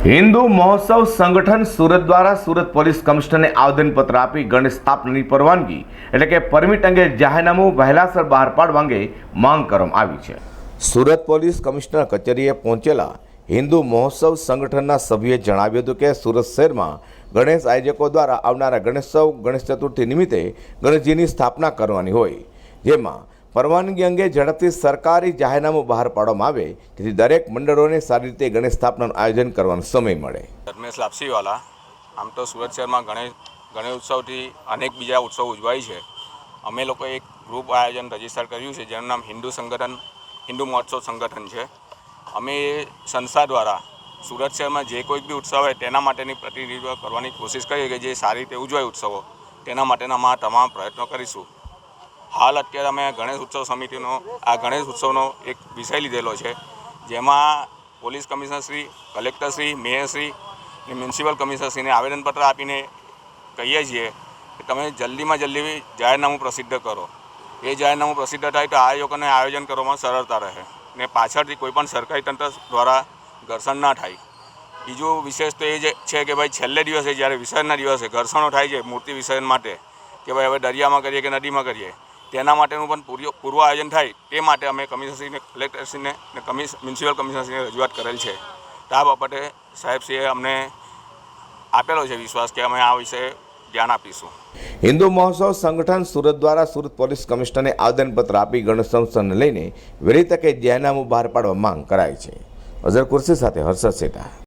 હિન્દુ મહોત્સવ સંગઠન સુરત દ્વારા સુરત પોલીસ કમિશનરને આવેદનપત્ર આપી ગણેશ સ્થાપનાની પરવાનગી એટલે કે પરમિટ અંગે જાહેરનામું વહેલાસર બહાર પાડવા અંગે માંગ કરવામાં આવી છે. સુરત પોલીસ કમિશનર કચેરીએ પહોંચેલા હિન્દુ મહોત્સવ સંગઠનના સભ્યોએ જણાવ્યું હતું કે સુરત શહેરમાં ગણેશ આયોજકો દ્વારા આવનારા ગણેશોત્સવ ગણેશ ચતુર્થી નિમિત્તે ગણેશજીની સ્થાપના કરવાની હોય. જેમાં પરવાનગી અંગે ઝડપથી સરકારી જાહેરનામું બહાર પાડવામાં આવે, જેથી દરેક મંડળોને સારી રીતે ગણેશ સ્થાપનાનું આયોજન કરવાનો સમય મળે. ધર્મેશ લાપસીવાલા, આમ તો સુરત શહેરમાં ગણેશ ગણેશ ઉત્સવથી અનેક બીજા ઉત્સવ ઉજવાય છે. અમે લોકો એક ગ્રુપ આયોજન રજિસ્ટર કર્યું છે, જેનું નામ હિન્દુ સંગઠન, હિન્દુ મહોત્સવ સંગઠન છે. અમે સંસ્થા દ્વારા સુરત શહેરમાં જે કોઈ બી ઉત્સવ હોય તેના માટેની પ્રતિનિધિત્વ કરવાની કોશિશ કરીએ કે જે સારી રીતે ઉજવાય ઉત્સવો, તેના માટેના અમારા તમામ પ્રયત્નો કરીશું. હાલ અત્યારે અમે ગણેશ ઉત્સવ સમિતિનો, આ ગણેશ ઉત્સવનો એક વિષય લીધેલો છે, જેમાં પોલીસ કમિશનરશ્રી કલેક્ટરશ્રી મેયરશ્રી અને મ્યુનિસિપલ કમિશનરશ્રીને આવેદનપત્ર આપીને કહીએ છીએ કે તમે જલ્દીમાં જલ્દી જાહેરનામું પ્રસિદ્ધ કરો. એ જાહેરનામું પ્રસિદ્ધ થાય તો આયોજકોને આયોજન કરવામાં સરળતા રહે ને પાછળથી કોઈપણ સરકારી તંત્ર દ્વારા ઘર્ષણ ના થાય. બીજું વિશેષ તો એ જ છે કે ભાઈ છેલ્લે દિવસે જ્યારે વિસર્જનના દિવસે ઘર્ષણો થાય છે મૂર્તિ વિસર્જન માટે, કે ભાઈ હવે દરિયામાં કરીએ કે નદીમાં કરીએ તેના માટેનું પણ પૂર્વ આયોજન થાય તે માટે અમે કમિશનરશ્રીને, કલેક્ટરશ્રીને અને કમિશ મ્યુનિસિપલ કમિશનરશ્રીને રજૂઆત કરેલ છે. તો આ બાબતે સાહેબશ્રીએ અમને આપેલો છે વિશ્વાસ કે અમે આ વિશે ધ્યાન આપીશું. હિન્દુ મહોત્સવ સંગઠન સુરત દ્વારા સુરત પોલીસ કમિશનરને આવેદનપત્ર આપી ગણેશ સંસ્થાને લઈને વહેલી તકે જાહેરનામું બહાર પાડવા માંગ કરાઈ છે. અઝર કુર્સી સાથે હર્ષદ સેઠા